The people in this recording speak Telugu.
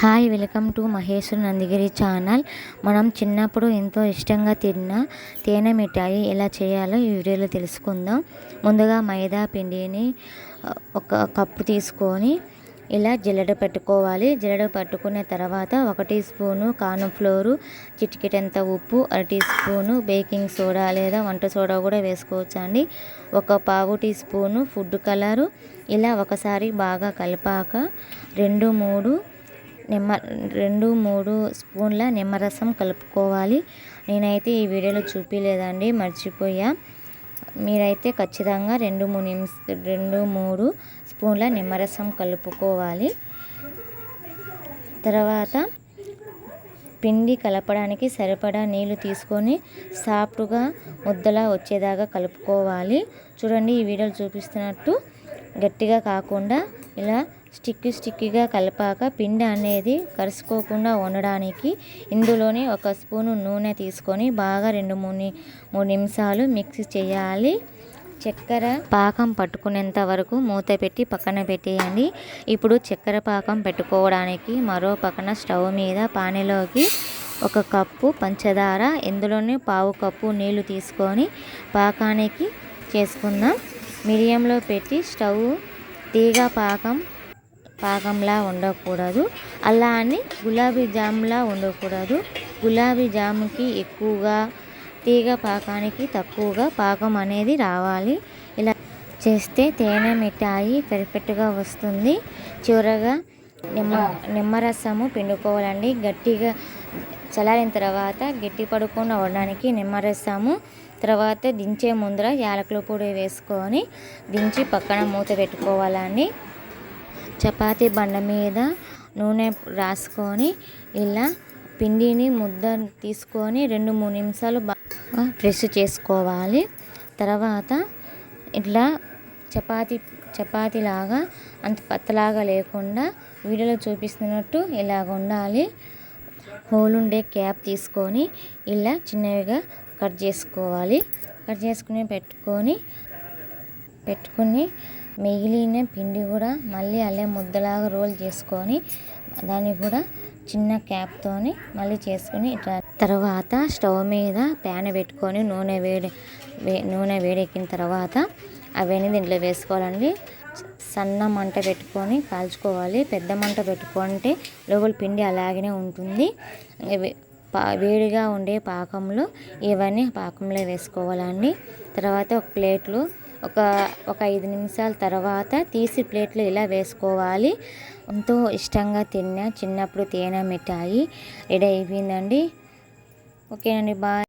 Hi welcome to Maheshwar Nandigiri channel. మనం చిన్నప్పుడు ఎంతో ఇష్టంగా తిన్న తేనె మిఠాయి ఎలా చేయాలో ఈ వీడియోలో తెలుసుకుందాం. ముందుగా మైదా పిండిని ఒక కప్పు తీసుకొని ఇలా జల్లెడ పెట్టుకోవాలి. జల్లెడ పట్టుకున్న తర్వాత ఒక టీ స్పూను కార్న్ఫ్లోరు చిటికెటంత ఉప్పు అర టీ స్పూను బేకింగ్ సోడా లేదా వంట సోడా కూడా వేసుకోవచ్చు అండి ఒక పావు టీ స్పూను ఫుడ్ కలరు. ఇలా ఒకసారి బాగా కలిపాక రెండు మూడు నిమ్మ రెండు మూడు స్పూన్ల నిమ్మరసం కలుపుకోవాలి. నేనైతే ఈ వీడియోలో చూపించలేదండి మర్చిపోయా. మీరైతే ఖచ్చితంగా రెండు మూడు నిమిష రెండు మూడు స్పూన్ల నిమ్మరసం కలుపుకోవాలి. తర్వాత పిండి కలపడానికి సరిపడా నీళ్ళు తీసుకొని సాఫ్ట్గా ముద్దలా వచ్చేదాకా కలుపుకోవాలి. చూడండి ఈ వీడియోలు చూపిస్తున్నట్టు గట్టిగా కాకుండా ఇలా స్టిక్కి స్టిక్కిగా కలిపాక పిండి అనేది కరుసుకోకుండా ఉండడానికి ఇందులోనే ఒక స్పూను నూనె తీసుకొని బాగా రెండు మూడు మూడు నిమిషాలు మిక్స్ చేయాలి. చక్కెర పాకం పట్టుకునేంత వరకు మూత పెట్టి పక్కన పెట్టేయండి. ఇప్పుడు చక్కెర పాకం పెట్టుకోవడానికి మరో పక్కన స్టవ్ మీద పానీలోకి ఒక కప్పు పంచదార ఇందులోనే పావు కప్పు నీళ్ళు తీసుకొని పాకానికి చేసుకుందాం. మీడియంలో పెట్టి స్టవ్ తీగ పాకం పాకంలా ఉండకూడదు. అలా అని గులాబీ జామ్లా ఉండకూడదు. గులాబీ జాముకి ఎక్కువగా తీగ పాకానికి తక్కువగా పాకం అనేది రావాలి. ఇలా చేస్తే తేనె మిఠాయి పెర్ఫెక్ట్గా వస్తుంది. చివరగా నిమ్మ నిమ్మరసము పిండుకోవాలండి. గట్టిగా చల్లారిన తర్వాత గట్టి పడుకొని అవ్వడానికి నిమ్మరసము తర్వాత దించే ముందర యాలకుల పొడి వేసుకొని దించి పక్కన మూత పెట్టుకోవాలండి. చపాతీ బండ మీద నూనె రాసుకొని ఇలా పిండిని ముద్ద తీసుకొని రెండు మూడు నిమిషాలు బాగా ప్రెస్ చేసుకోవాలి. తర్వాత ఇట్లా చపాతి చపాతీలాగా అంత పత్తలాగా లేకుండా వీడియోలో చూపిస్తున్నట్టు ఇలాగ ఉండాలి. హోల్ ఉండే క్యాప్ తీసుకొని ఇలా చిన్నవిగా కట్ చేసుకోవాలి. కట్ చేసుకుని పెట్టుకొని పెట్టుకుని మిగిలిన పిండి కూడా మళ్ళీ అల్లే ముద్దలాగా రోల్ చేసుకొని దాన్ని కూడా చిన్న క్యాప్తోని మళ్ళీ చేసుకుని తర్వాత స్టవ్ మీద ప్యాన్ పెట్టుకొని నూనె వేడి నూనె వేడెక్కిన తర్వాత అవన్నీ దీంట్లో వేసుకోవాలండి. సన్న మంట పెట్టుకొని కాల్చుకోవాలి. పెద్ద మంట పెట్టుకుంటే లోపల పిండి అలాగనే ఉంటుంది. పా వేడిగా ఉండే పాకంలో ఇవన్నీ పాకంలో వేసుకోవాలండి. తర్వాత ఒక ప్లేట్లు ఒక ఒక ఐదు నిమిషాల తర్వాత తీసి ప్లేట్లు ఇలా వేసుకోవాలి. ఎంతో ఇష్టంగా తిన్న చిన్నప్పుడు తేనె మిఠాయి రెడీ అయిపోయిందండి. ఓకేనండి బాయ్.